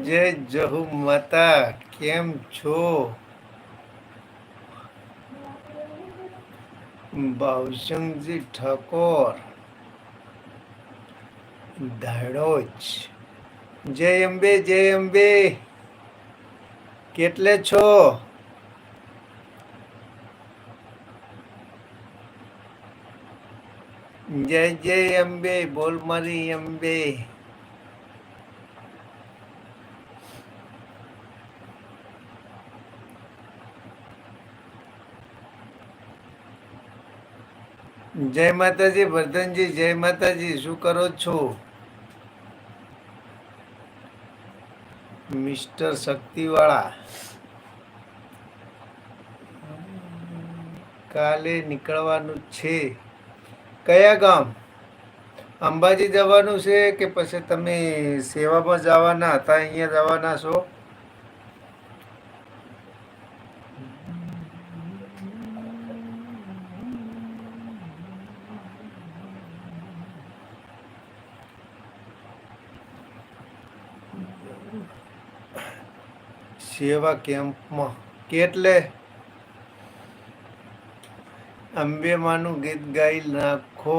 જય જહુ માતા કેમ છો ભાવશંગજી ઠાકોર ધાડોજ જય અંબે જય અંબે કેટલે છો જય જય અંબે બોલ મારી અંબે જય માતાજી, વર્ધનજી, જય માતાજી, શું કરો છો? મિસ્ટર શક્તિવાળા, કાલે નીકળવાનું છે. કયા ગામ? અંબાજી જવાનું છે કે પછી તમે સેવામાં જવાના, હતા અહીંયા જવાના છો? સેવા કેમ્પમાં કેટલે અંબેમાનું ગીત ગાઈ નાખો?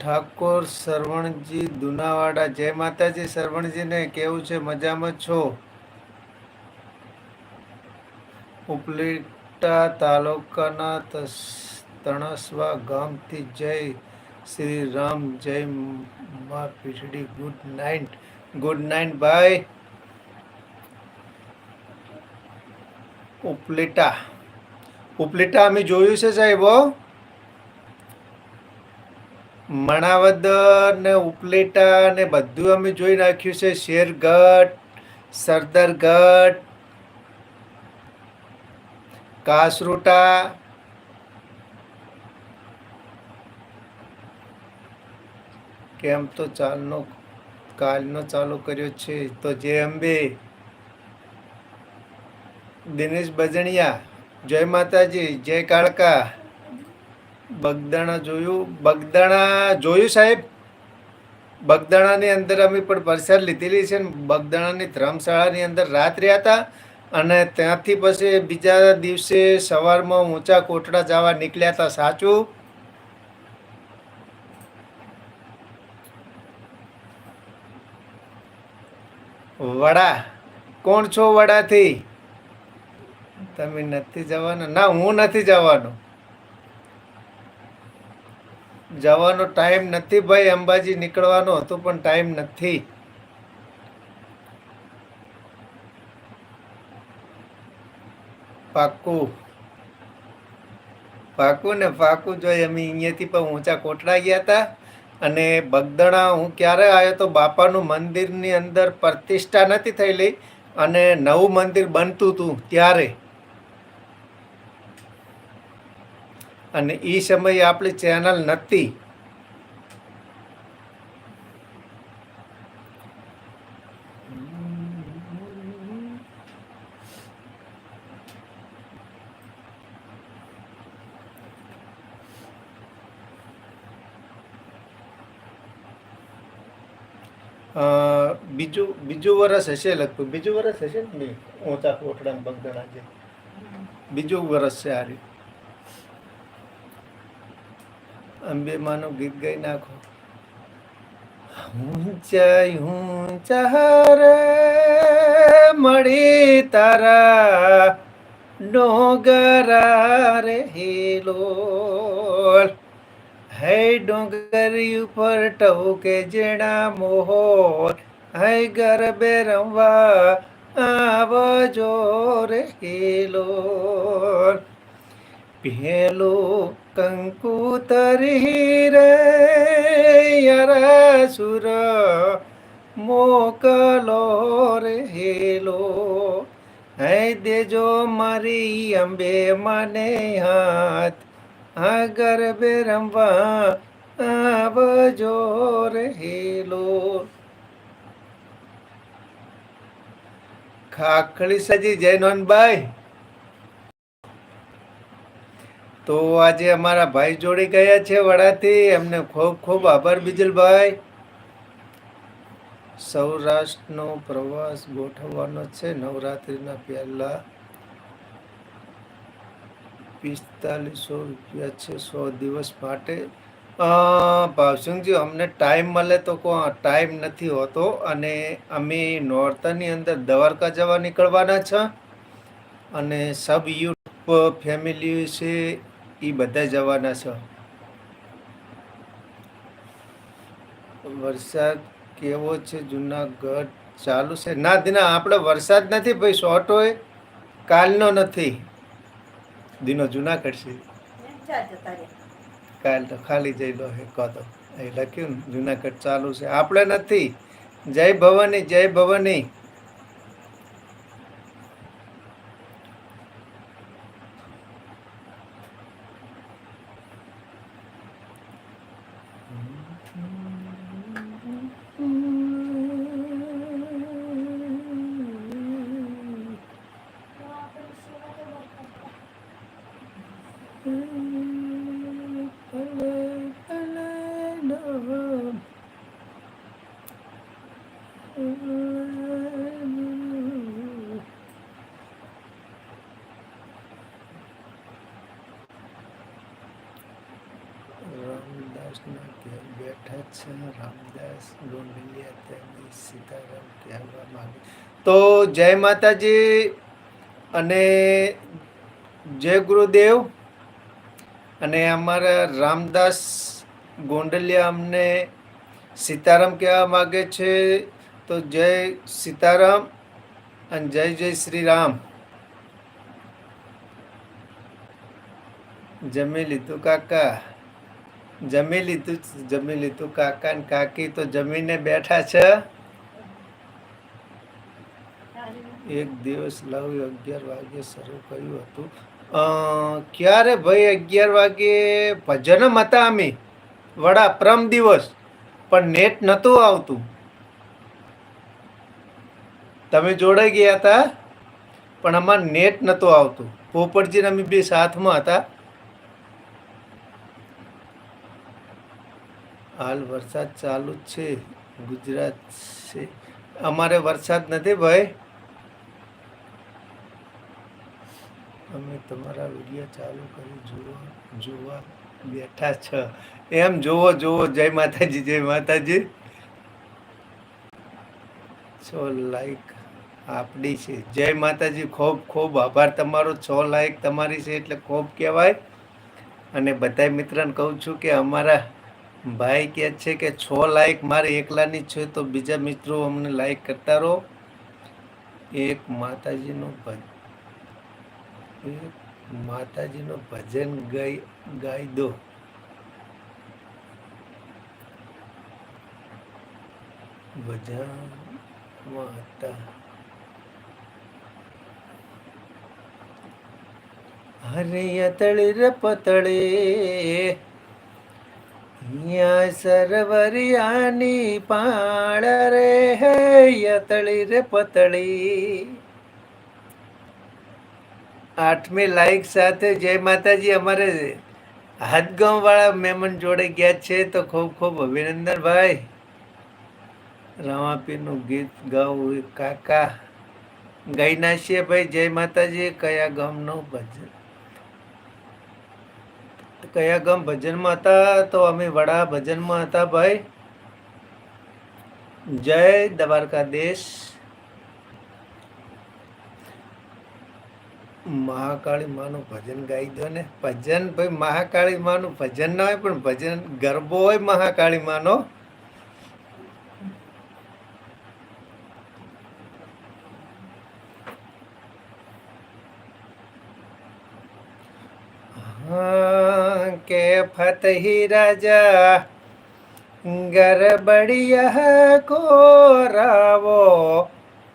ઠાકોર સરવણજી દુનાવાડા. જય માતાજી, સરવણજીને કેવું છે? મજામાં છો? ઉપલેટા તાલુકાના તણસવા ગામથી જય શ્રી રામ જય મા Pithdi good night good night ભાઈ ઉપલેટા. ઉપલેટા અમે જોયું છે સાહેબ મણાવદર ને ઉપલેટા ને બધું અમે જોઈ નાખ્યું છે. શેરગઢ, સરદારગઢ, કાસરોટા કેમ તો ચાલનો કાલનો ચાલુ કર્યો છે? તો જય અંબે, દિનેશ બજણિયા, જય માતાજી, જય કાળકા. બગદાણા જોયું? બગદાણા જોયું સાહેબ? બગદાણાની અંદર અમે પણ પ્રસાદ લીધેલી છે ને, બગદાણાની ધર્મશાળાની અંદર રાત રહ્યા હતા અને ત્યાંથી પછી બીજા દિવસે સવારમાં ઊંચા કોટડા જવા નીકળ્યા હતા સાચું? વડા? કોણ છો વડાથી? તમે નથી જવાના? ના, હું નથી જવાનો. જવાનો ટાઈમ નથી ભાઈ, અંબાજી નીકળવાનો હતો પણ ટાઈમ નથી. પાકું પાકું ને પાકું જોઈએ અમે અહીંયાથી પણ ઊંચા કોટડા ગયા હતા અને બગદણા હું ક્યારે આવ્યો તો બાપાનું મંદિરની અંદર પ્રતિષ્ઠા નથી થયેલી અને નવું મંદિર બનતું હતું ત્યારે. અને એ સમયે આપણી ચેનલ નથી બીજું વર્ષ હશે લગભગ. બીજું વરસ હશે ને નહીં? ઊંચા કોઠડા બગદણા જે. બીજું વરસ છે આ અંબે માનું ગીત ગાઈ નાખો. ઊંચાઈ ઊંચા રે, મળી તારા ડોગરા રે હેલો હે ડોંગરી ઉપર ટહુ કે જેણા મોહોર હે ગરબે રમવા આવજો રે હેલો. પહેલો કંકુ તરી રે યરસુર મોકલો રે હેલો. હૈ દેજો મારી અંબે મને હાથ. આગર ગરબે રમવા આવજો રહેલો ખાખડી સજી જયનોનભાઈ તો આજે અમારા ભાઈ જોડી ગયા છે વડાથી. એમને ખૂબ ખૂબ આભાર બીજલભાઈ. સૌરાષ્ટ્રનો પ્રવાસ ગોઠવવાનો છે નવરાત્રિના પહેલા. પિસ્તાલીસો રૂપિયા છે સો દિવસ માટે. ભાવસિંહજી, અમને ટાઈમ મળે તો ટાઈમ નથી હોતો અને અમે નોરતાની અંદર દ્વારકા જવા નીકળવાના છે અને સબ યુટ્યુબ ફેમિલી છે એ બધા જવાના છે. વરસાદ કેવો છે? જુનાગઢ ચાલુ છે? ના, દિના આપણે વરસાદ નથી ભાઈ શોર્ટ હોય, કાલનો નથી. દિનો જુનાગઢ છે. કાલ તો ખાલી જઈ લો હે, કહો એ લખ્યું જુનાગઢ ચાલુ છે. આપણે નથી. જય ભવાની જય ભવાની રામદાસના ઘેર બેઠા છે રામદાસ ગોંડલિયા તેમની સીતારામ કહેવા માંગે તો જય માતાજી અને જય ગુરુદેવ. અને અમારા રામદાસ, ગોંડલિયા અમને સીતારામ કહેવા માગે છે. તો જય સીતારામ અને જય જય શ્રી રામ જમી લીધું કાકા? જમી લીધું જમી લીધું કાકા ને કાકી તો જમીને બેઠા છે. એક દિવસ લવ અગિયાર વાગે શરૂ કર્યું હતું. ક્યારે ભાઈ અગિયાર વાગે? ભજન હતા અમે. વડા પ્રમ દિવસ. પણ નેટ નહોતું આવતું. તમે જોડાઈ ગયા હતા, પણ આમાં નેટ નહોતું આવતું. પોપટજી અમે બે સાથમાં હતા. હાલ વરસાદ ચાલુ જ છે, ગુજરાત છે. અમારે વરસાદ નથી ભાઈ. અમે તમારા વીડિયો ચાલુ કરી જોવા જોવા બેઠા છ. એમ જોવો જોવો. જય માતાજી જય માતાજી. છો લાઈક આપણી છે. જય માતાજી, ખૂબ ખૂબ આભાર તમારો. છ લાયક તમારી છે એટલે ખૂબ કહેવાય. અને બધા મિત્રને કહું છું કે અમારા ભાઈ કહે છે કે છ લાયક મારે એકલાની છે, તો બીજા મિત્રો અમને લાઈક કરતા રહો. એક માતાજીનું ભજ, એક માતાજીનું ભજન ગાઈ ગાઈ દો. ભજન હતા હરે ತಳಿರ યા સરવરિયાની પાળ રે યતળી રે પતળી આઠમી લાઈક સાથે જય માતાજી, અમારે હાથગાંવ વાળા મહેમાન જોડે ગયા છે તો ખૂબ ખૂબ અભિનંદન ભાઈ. રામાપીનું ગીત ગાવું કાકા. ગાઈ નાશીએ ભાઈ, જય માતાજી, કયા ગામનું ભજન? કયા ગામ ભજનમાં હતા? તો અમે વડા ભજનમાં હતા, ભાઈ. જય દ્વારકાધીશ. મહાકાળી માનું ભજન ગાઈ દો ને. ભજન, ભાઈ, મહાકાળી માનું ભજન ના હોય, પણ ભજન ગરબો હોય મહાકાળી માનો. કે ફતહી રાજા ગરબડિયા કોરાવો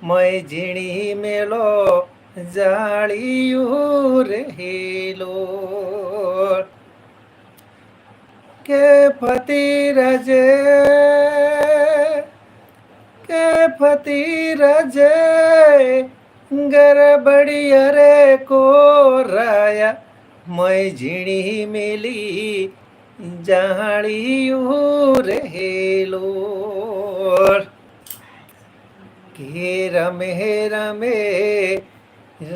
મય ઝીણી મેલો જાળિયું રહેલો કે ફતી રજે કે ફતી રજે ગરબડિયા રે કોરાયા મય ઝીણી મેલી જાળીયું રહેલો કે રમે રમે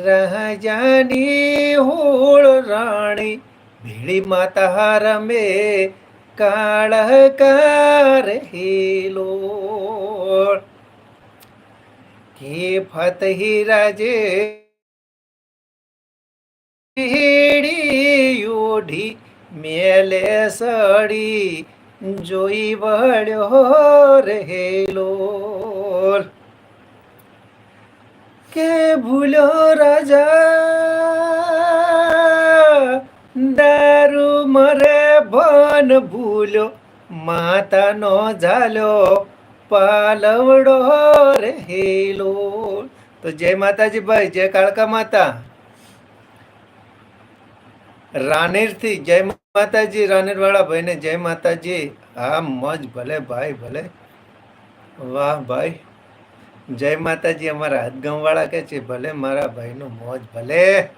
રાજાની હોળ રાણી, ભીડી માતા રમે કાળકાર હેલો કે ફતહી રાજે ઓઢી મેલે સડી જોઈ વળ્યો રહેલો. કે ભૂલ્યો રાજા દારૂ મરે ભન ભૂલ્યો માતાનો ઝાલ્યો પાલવડો રહેલો. તો જય માતાજી ભાઈ, જય કાળકા માતા. રાનેરથી જય માતાજી, રાનેરવાળા ભાઈને જય માતાજી. હા, મોજ ભલે ભાઈ, ભલે. વાહ ભાઈ. જય માતાજી, અમારા હાથગામ વાળા કે છે? ભલે મારા ભાઈનું મોજ ભલે.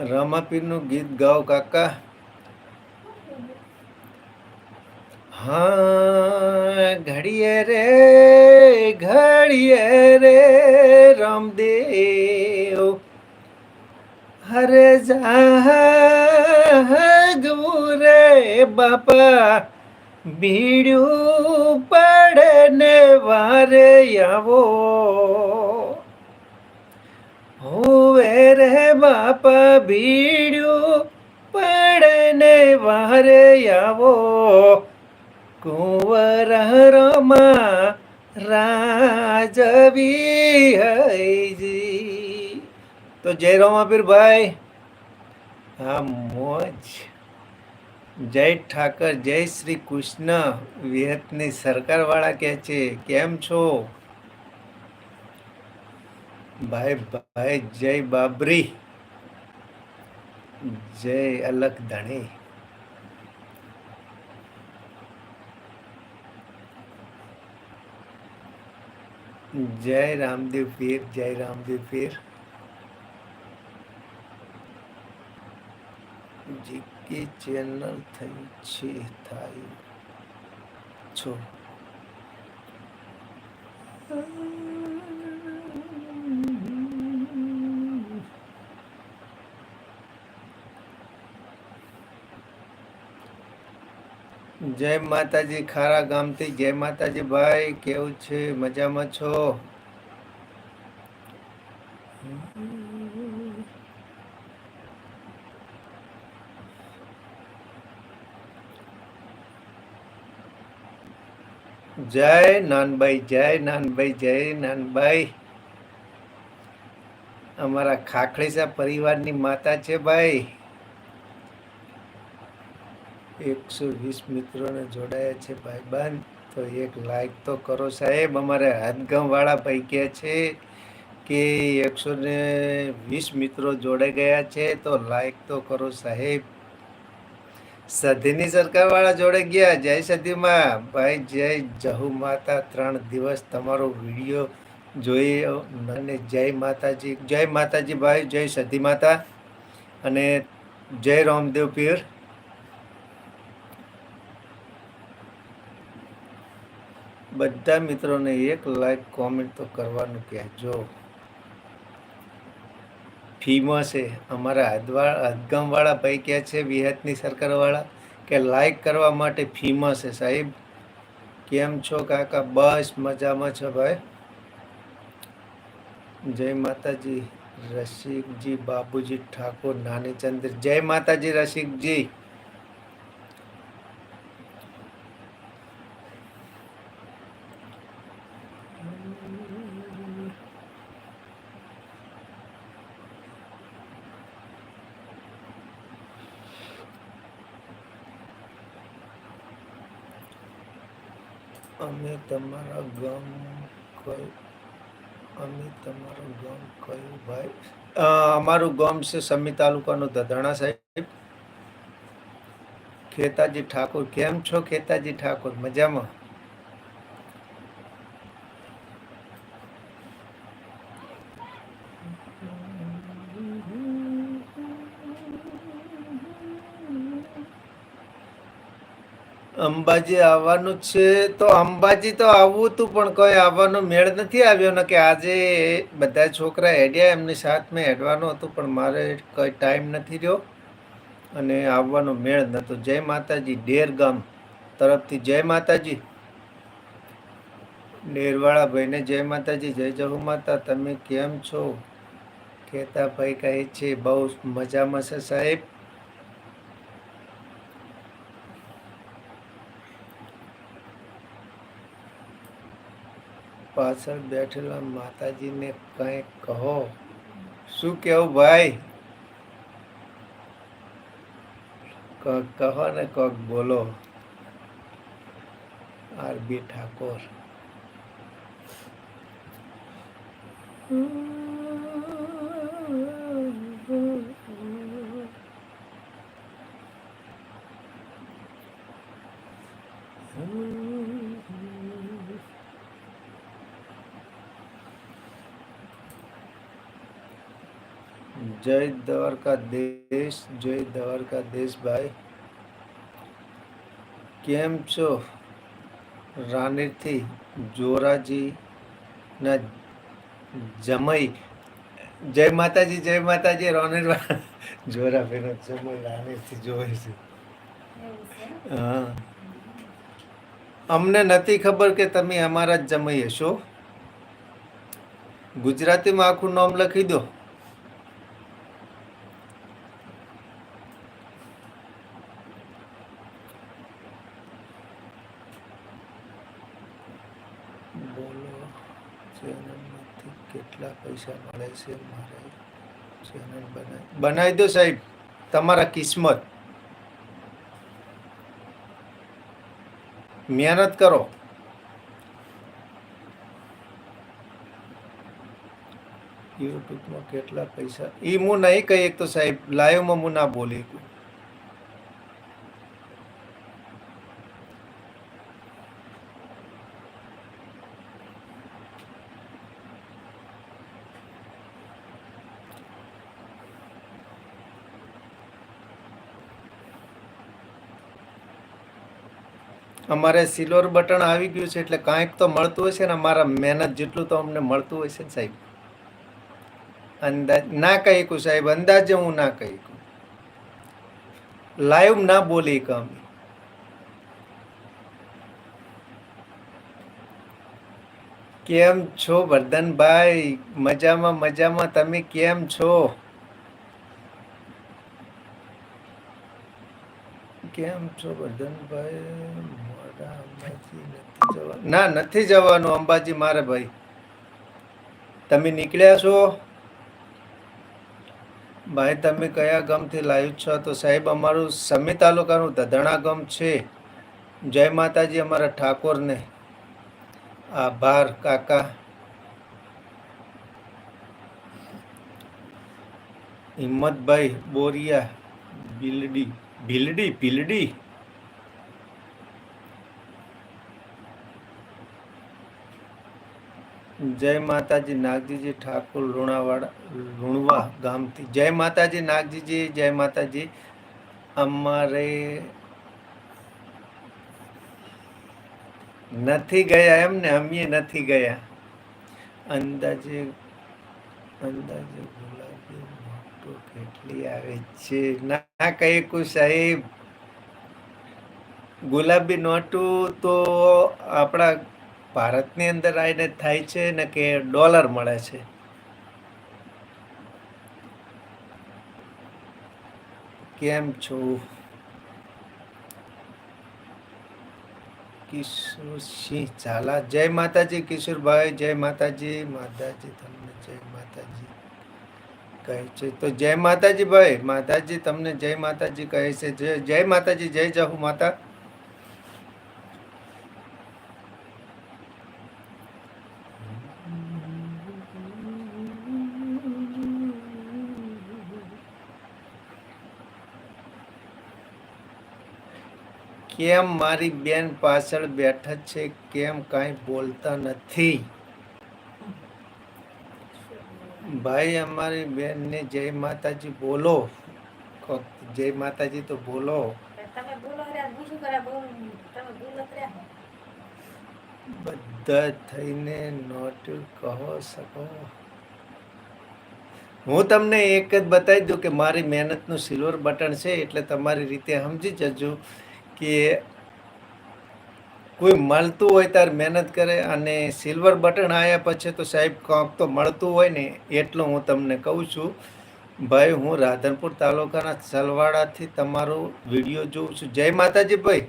રામાપીરનું ગીત ગાઓ કાકા. હા, ઘડીએ રે ઘડીએ રે. રામદેવ હરે જાગવું રે બાપા. ભીડ્યું પડે ને વારે આવો. હોવે રે બાપા ભીડ્યું પડને વારે આવો. કુંવર રમા રાજવી તો જય રોમાપીર ભાઈ હા, મોજ. જય ઠાકર, જય શ્રી કૃષ્ણ. વિહતની સરકાર વાળા કે છે, કેમ છો? ભાઈ ભાઈ, જય બાબરી. જય અલગ ધણી જય રામદેવ પીર જય રામદેવ પીર. જીકે ચેનલ થઈ છે થાય છો. જય માતાજી, ખારા ગામથી જય માતાજી ભાઈ, કેવું છે? મજામાં છો? જય નાનભાઈ જય નાનભાઈ જય નાનભાઈ. અમારા ખાખડીસા પરિવારની માતા છે ભાઈ. એકસો વીસ મિત્રોને જોડાયા છે ભાઈબાન તો એક લાઈક તો કરો સાહેબ. અમારે હાથગામવાળા ભાઈ કહે છે કે એકસો ને વીસ મિત્રો જોડાઈ ગયા છે. તો લાઈક તો કરો સાહેબ. સધીની સરકાર વાળા જોડે ગયા. જય સધીમાં. ભાઈ જય જહુ માતા. ત્રણ દિવસ તમારો વીડિયો જોઈ અને જય માતાજી. જય માતાજી ભાઈ. જય સધી માતા. અને જય રામદેવ પીર. બધા મિત્રોને એક લાઈક કોમેન્ટ તો કરવાનું કહેજો ફીમાં છે. અમારા હદવા ભાઈ કહે છે, વિહતની સરકારવાળા, કે લાઈક કરવા માટે ફીમાં છે. સાહેબ, કેમ છો કાકા? બસ મજામાં છો ભાઈ? જય માતાજી. રસિકજી બાબુજી ઠાકોર, નાનીચંદ્ર. જય માતાજી રસિકજી. અમે તમારા ગમ કયું, અમે તમારું ગામ કયું ભાઈ? અમારું ગમ છે સમી તાલુકાનું ધધાણા સાહેબ. ખેતાજી ઠાકોર, કેમ છો ખેતાજી ઠાકોર? મજામાં? અંબાજી આવવાનું છે તો અંબાજી તો આવવું હતું, પણ કોઈ આવવાનો મેળ નથી આવ્યો ને કે આજે બધા છોકરા હેડ્યા એમની સાથ મેં હેડવાનું હતું, પણ મારે કોઈ ટાઈમ નથી રહ્યો અને આવવાનો મેળ નહોતો જય માતાજી, ડેર ગામ તરફથી જય માતાજી. ડેરવાળા ભાઈને જય માતાજી, જય જહુ માતા. તમે કેમ છો? કેતા ભાઈ કહે છે, બહુ મજામાં છે સાહેબ. પાછળ બેઠેલા માતાજીને કંઈ કહો. શું કેવું ભાઈ? કહો ને કોક બોલો. આરબી ઠાકોર. જય દ્વારકાધીશ જય દ્વારકાધીશ ભાઈ કેમ છો? રાનીથી જોરાજી ના જમઈ જય માતાજી જય માતાજી રોનીર જોરા ફેરો જમઈ રાનીથી જોવે છે. હા. અમને નથી ખબર કે તમે અમારા જ જમઈ હશો. ગુજરાતીમાં આખું નામ લખી દો બોલો ચેનલમાંથી કેટલા પૈસા મળે છે, મારે ચેનલ બનાવી બનાવી દો સાહેબ, તમારા કિસ્મત મહેનત કરો યુટ્યુબમાં કેટલા પૈસા એ હું નહીં કહી એક તો સાહેબ, લાઈવમાં હું ના બોલી શકું. અમારે સિલ્વર બટન આવી ગયું છે એટલે કાંઈક તો મળતું હશે ને અમારા મહેનત જેટલું તો અમને મળતું હશે ને સાહેબ. અંદાજ ના કહી શકું સાહેબ, અંદાજે હું ના કહી શકું. લાઈવ ના બોલી શકું અમે. કેમ છો વર્ધનભાઈ? મજામાં મજામાં. તમે કેમ છો? કેમ છો વર્ધનભાઈ મારા અંબાજી નથી જવાનું ના, નથી જવાનું, અંબાજી મારે ભાઈ. તમે નીકળ્યા છો? ભાઈ, તમે કયા ગામથી લાવ્યું છો? તો સાહેબ, અમારું સમી તાલુકાનું ધધણા ગામ છે. જય માતાજી અમારા ઠાકોરને. આભાર, કાકા. હિંમતભાઈ બોરિયા બિલડી ભીલડી ભીલડી? જય માતાજી નાગજીજી ઠાકોર લુણાવાડા, લુણવા ગામથી. જય માતાજી નાગજીજી, જય માતાજી. અમારે નથી ગયા એમ ને અમે નથી ગયા. અંદાજે અંદાજે ગુલાબી મોટો કેટલી આવે છે? ના કહી કુ સાહેબ. ગુલાબી નોટું તો આપણા ભારતની અંદર આવીને થાય છે ને કે ડોલર મળે છે? કેમ છો? કિશોરસિંહ ઝાલા, જય માતાજી કિશોરભાઈ, જય માતાજી માતાજી તમને જય માતાજી કહે છે. તો જય માતાજી ભાઈ, માતાજી તમને જય માતાજી કહે છે. જય જય માતાજી, જય જહુ માતા. કેમ મારી બેન પાછળ બેઠા છે? કેમ કાંઈ બોલતા નથી? ભાઈ અમારી બેનને જય માતાજી બોલો. જય માતાજી તો બોલો. બધા થઈને નોટ કહો શકો. હું તમને એક જ બતાવી દઉં કે મારી મહેનતનું સિલ્વર બટન છે એટલે તમારી રીતે સમજી જજો. કે કોઈ મળતું હોય ત્યારે મહેનત કરે અને સિલ્વર બટન આવ્યા પછી તો સાહેબ કાંક તો મળતું હોય ને એટલું હું તમને કહું છું. ભાઈ, હું રાધનપુર તાલુકાના સલવાડાથી તમારો વીડિયો જોઉં છું. જય માતાજી ભાઈ.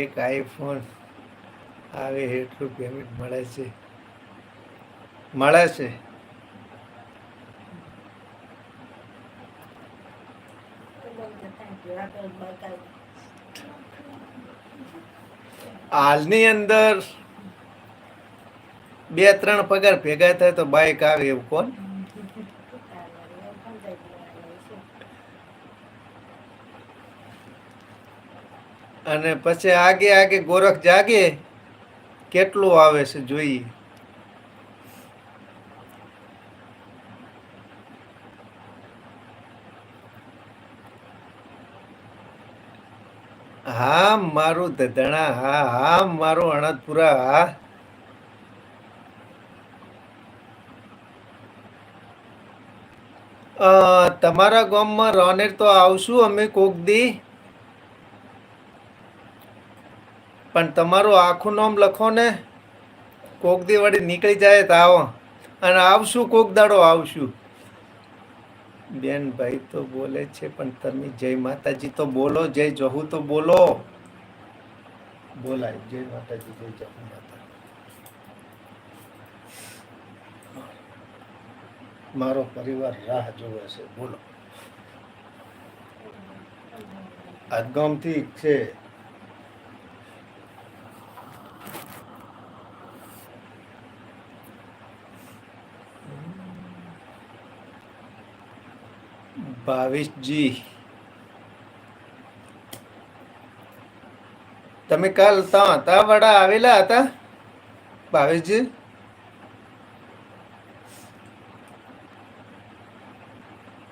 એક આઈફોન આવે એટલું પેમેન્ટ મળે છે. મળે છે તો બહુ થેન્ક યુ આ તો બકાઈ હાલની અંદર બે, ત્રણ પગાર ભેગા થાય તો બાઈક આવે એવું કોણ? અને પછી આગે આગે ગોરખ જાગે, કેટલું આવે છે જોઈએ. હા, મારું દધણા, હા હા, મારું અણદપુરા, હા. તમારા ગામમાં રોનેર તો આવશું અમે કોક દી. પણ તમારું આખું નામ લખો ને. કોક દી વળી નીકળી જાય તો આવો. અને આવશું કોક દાડો, આવશું. બેન, ભાઈ તો બોલે છે, પણ તમે જય માતાજી તો બોલો, જય જહુ તો બોલો. બોલાય, જય માતાજી, જય જહુ માતા મારો પરિવાર રાહ જોવે છે, બોલો. આ ગામથી છે ભાવેશજી. તમે કાલ ત્યાં હતા વડા આવેલા હતા? ભાવેશજી?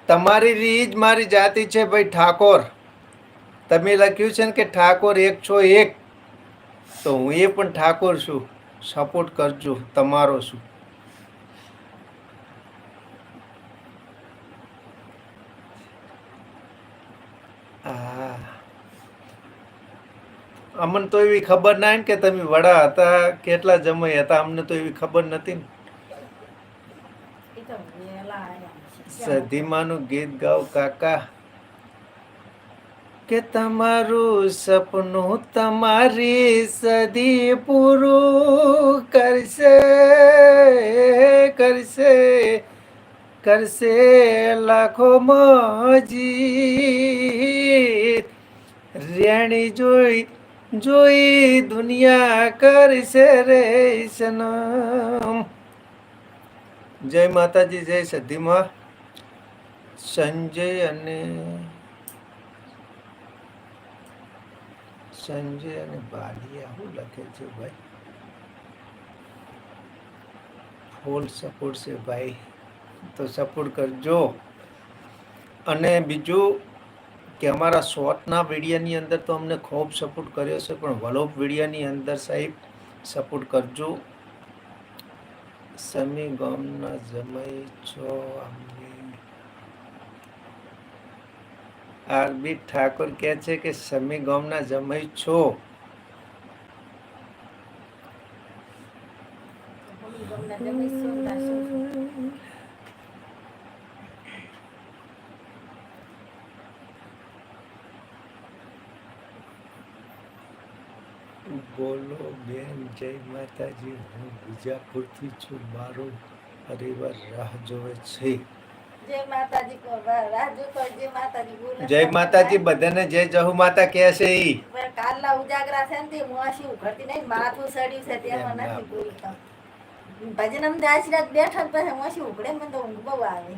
તમારી રીજ મારી જાતિ છે ભાઈ ઠાકોર. તમે લખ્યું છે ને કે ઠાકોર એક છો એક. તો હું એ પણ ઠાકોર છું. સપોર્ટ કરજો, તમારો છું. અમને તો એવી ખબર ના કે તમે વડા હતા કેટલા જમય હતા અમને તો એવી ખબર નથી સધીમાનું ગીત ગાવ કાકા કે તમારું સપનું તમારી સદી પૂરું કરશે કરશે કરશે લાખો મજી રેણી જોઈ જોઈ દુનિયા કરશે રે સનમ. જય માતાજી, જય સધીમાં સંજય અને સંજય અને બાલિયા શું લખે છે ભાઈ? ફૂલ સપોર્ટ છે ભાઈ. તો સપોર્ટ કરજો. અને બીજું કે અમારા શોર્ટના વિડીયોની અંદર તો અમને ખૂબ સપોર્ટ કર્યો છે, પણ વલોપ વિડીયોની અંદર સાહેબ સપોર્ટ કરજો. સમી ગામના જમાઈ છો આરબી ઠાકોર કહે છે કે સમી ગામના જમાઈ છો હું ગમને જમી શું લાશું બોલો બેન જય માતાજી હું બીજાપુરથી છું? મારો પરિવાર રાહ જોવે છે. જય માતાજી કો રાજુ જય માતાજી બોલે જય માતાજી બધાને જય જહુ માતા કહે છે ઈ. કાલના ઉજાગરા છે ને તે મોસી ઉઘડતી નહીં માથું સડ્યું છે તે એમ નથી બોલતા. ભજન અમદાવાદ બેઠક પછી મોસી ઉઘડે? મને તો ઊંઘ બહુ આવે.